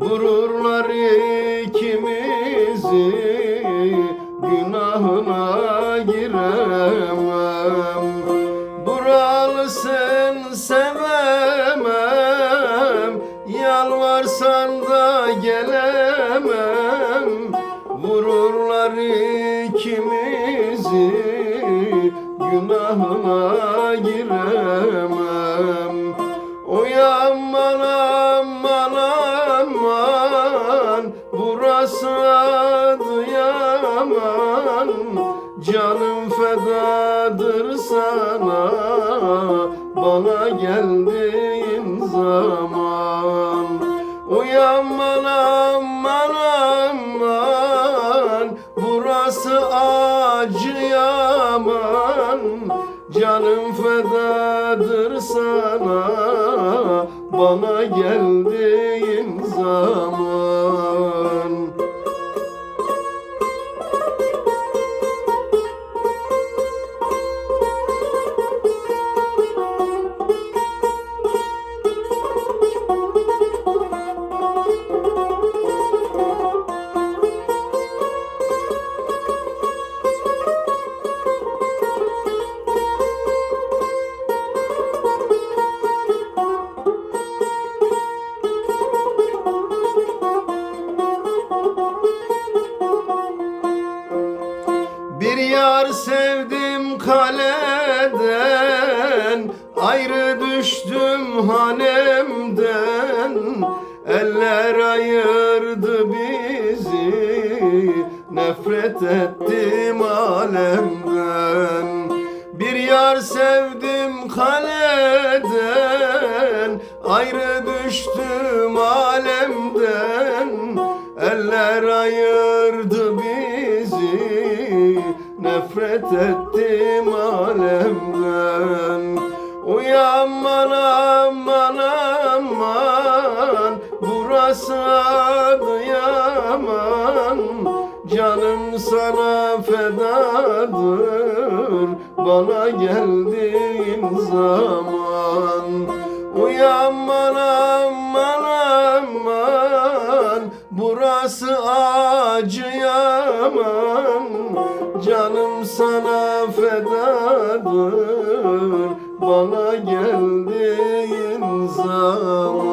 Vururlar ikimizi Günahına giremem. Buralısın sevemem. Yalvarsan da gelemem. Vururlar ikimizi Günahına giremem Burası Adıyaman Canım fedadır sana. Bana geldiğin zaman Oy aman aman. Burası Acıyaman Canım fedadır sana. Bana geldiğin zaman Bir yar sevdim kaleden Ayrı düştüm hanemden. Eller ayırdı bizi Nefret ettim alemden. Bir yar sevdim kaleden Ayrı düştüm alemden. Eller ayırdı bizi Nefret ettim alemden. Uyanman aman aman Burası Adıyaman Canım sana fedadır. Bana geldiğin zaman. Uyanman aman aman Burası Acıyaman Canım sana fedadır. Bana geldiğin zaman